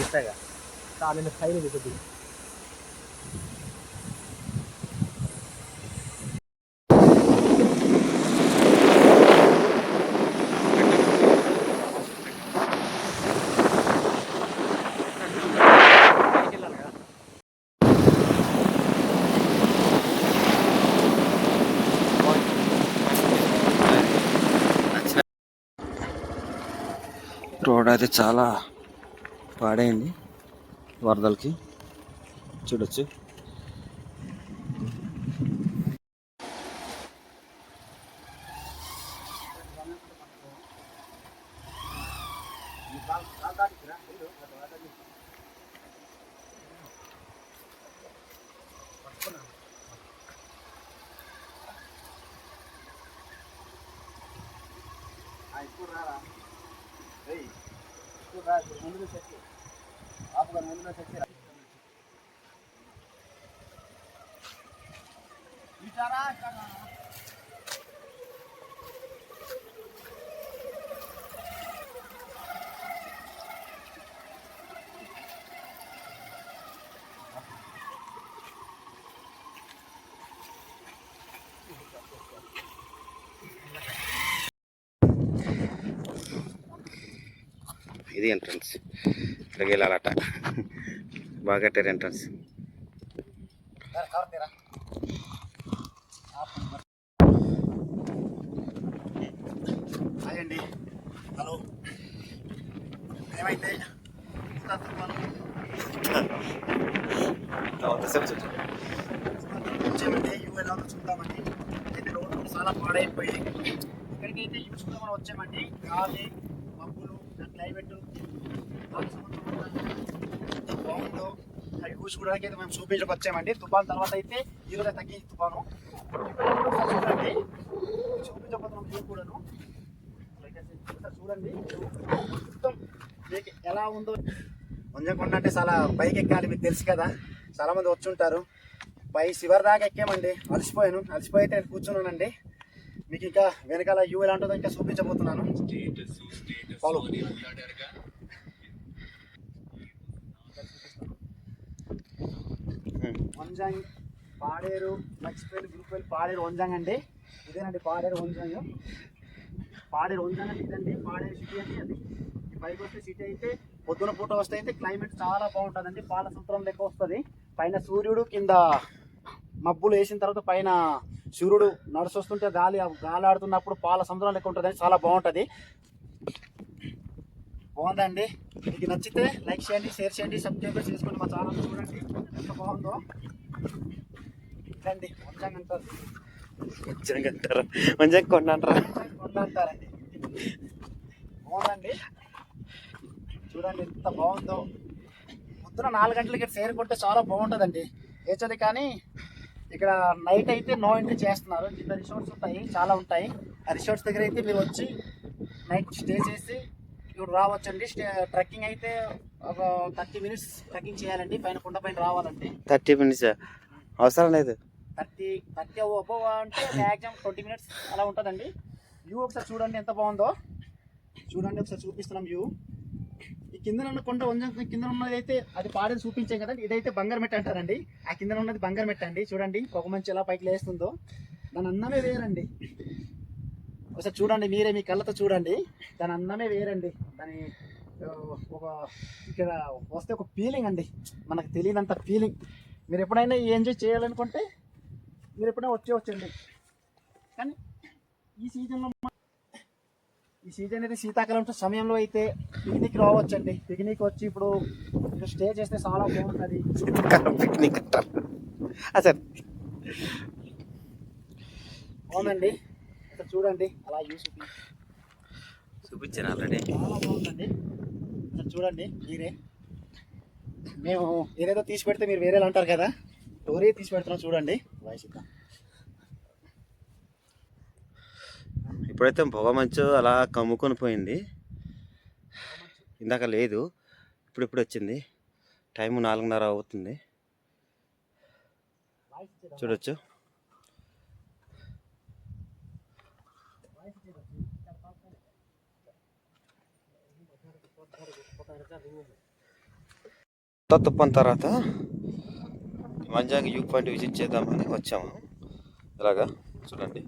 ఇస్తాగా చాలా స్టైల్ ఇది కొద్దిగా రోడ్ అయితే చాలా పాడైంది వరదలకి. చూడొచ్చు. ముందు చెట్టు ఆపుగా ముందు చెట్టు ఇటారా ఇది ఎంట్రన్స్ ఇక్కడికి వెళ్ళాలట. బాగా కట్టారు ఎంట్రన్స్ హాయ్ అండి. హలో. ఏమైతే ఇంత యూఎల్ చూద్దామండి. రోడ్లు చాలా పాడైపోయి ఇక్కడికైతే యూ చూద్దామని వచ్చామండి. గాలి మబ్బులు క్లైమేట్ ఎంత బాగుందో ఆ వ్యూ చూడడానికి అయితే మేము చూపించడానికి వచ్చామండి తుఫాన్ తర్వాత అయితే ఈరోజు తగ్గి తుఫాను. చూడండి. చూపించబోతున్నాం వ్యూ కూడాను. చూడండి. మొత్తం మీకు ఎలా ఉందో. కొంచెం అంటే చాలా పైకి ఎక్కాలి మీకు తెలుసు కదా. చాలా మంది వచ్చి ఉంటారు. పై శివరి దాకా ఎక్కామండి. అలసిపోయాను. అలసిపోయి అయితే కూర్చున్నానండి. మీకు ఇంకా వెనకాల వ్యూ ఎలా ఉంటుందో ఇంకా చూపించబోతున్నాను. ఫాలో వంజాంగ్ పాడేరు మర్చిపోయిన గురుపల్లి పాడేరు వంజాంగ్ అండి. ఇదేనండి పాడేరు వంజాంగ్ పాడేరు వంజాంగ్ అంటే ఇదండి. పాడేరు సిటీ అంటే అది. ఈ పైకి వస్తే సిటీ అయితే పొద్దున పూట వస్తే అయితే క్లైమేట్ చాలా బాగుంటుందండి. పాల సముద్రం లెక్క వస్తుంది. పైన సూర్యుడు కింద మబ్బులు వేసిన తర్వాత పైన సూర్యుడు నడుచొస్తుంటే గాలి గాలి ఆడుతున్నప్పుడు పాల సముద్రం లెక్క ఉంటుంది చాలా బాగుంటుంది. బాగుందండి. మీకు నచ్చితే లైక్ చేయండి షేర్ చేయండి సబ్స్క్రైబ్ చేసుకోండి మా ఛానల్ చూడండి. ఎంత బాగుందో. రండి వంజంగా అంటారు. మంచిగా అంటారు? మంచిగా కొన్నాంటారా కొండ అంటారండి బాగుందండి. చూడండి ఎంత బాగుందో. పొద్దున నాలుగు గంటలకి ఇక్కడ చేరుకుంటే చాలా బాగుంటుందండి. ఏచది కానీ ఇక్కడ నైట్ అయితే నో ఎంట్రీ చేస్తున్నారు. కింద రిసార్ట్స్ ఉంటాయి చాలా ఉంటాయి. ఆ రిసార్ట్స్ దగ్గర అయితే మీరు వచ్చి నైట్ స్టే చేసి ఇప్పుడు రావచ్చండి. ట్రెక్కింగ్ అయితే ఒక థర్టీ మినిట్స్ ట్రెక్కింగ్ చేయాలండి. పైన కొండ పైన రావాలండి. థర్టీ మినిట్స్ అవసరం లేదు. థర్టీ థర్టీ అబోవ్ అంటే మ్యాక్సిమం ట్వంటీ మినిట్స్ అలా ఉంటుందండి. వ్యూ ఒకసారి చూడండి ఎంత బాగుందో. చూడండి ఒకసారి చూపిస్తున్నాం వ్యూ. ఈ కింద ఉన్న కొండ వంజం కింద ఉన్నది అయితే అది పాడేది చూపించాం కదండి. ఇదైతే బంగారమెట్ట అంటారండి. ఆ కింద ఉన్నది బంగారమెట్ట అండి. చూడండి పొగ మంచి ఎలా పైకి లేస్తుందో. దాని అన్నమే వేరండి. ఒకసారి చూడండి మీరే మీ కళ్ళతో చూడండి. దాని అన్నమే వేరండి. దాని ఒక ఇక్కడ వస్తే ఒక ఫీలింగ్ అండి. మనకు తెలియనంత ఫీలింగ్ మీరు ఎప్పుడైనా ఎంజాయ్ చేయాలనుకుంటే మీరు ఎప్పుడైనా వచ్చే వచ్చండి కానీ ఈ సీజన్లో ఈ సీజన్ అయితే శీతాకాలం సమయంలో అయితే పిక్నిక్ రావచ్చండి. పిక్నిక్ వచ్చి ఇప్పుడు స్టే చేస్తే చాలా బాగుంటుంది. పిక్నిక్ అంటారు. అసలు బాగుందండి. ఇక్కడ చూడండి అలా యూస్ చూపించాను ఆల్రెడీ చాలా బాగుందండి. ఇక్కడ చూడండి మీరే. మేము ఏదేదో తీసి పెడితే మీరు వేరేలా అంటారు కదా. స్టోరీ తీసి పెడుతున్నాం చూడండి. వాయిస్ ఇద్దాం. ఇప్పుడైతే పొగమంచు అలా కమ్ముకొని పోయింది. ఇందాక లేదు ఇప్పుడు ఇప్పుడు వచ్చింది. టైం నాలుగున్నర అవుతుంది. చూడొచ్చు. తప్పని తుప్పని తర్వాత మంజాంగి వ్యూ పాయింట్ విజిట్ చేద్దామని వచ్చాము. ఇలాగా చూడండి.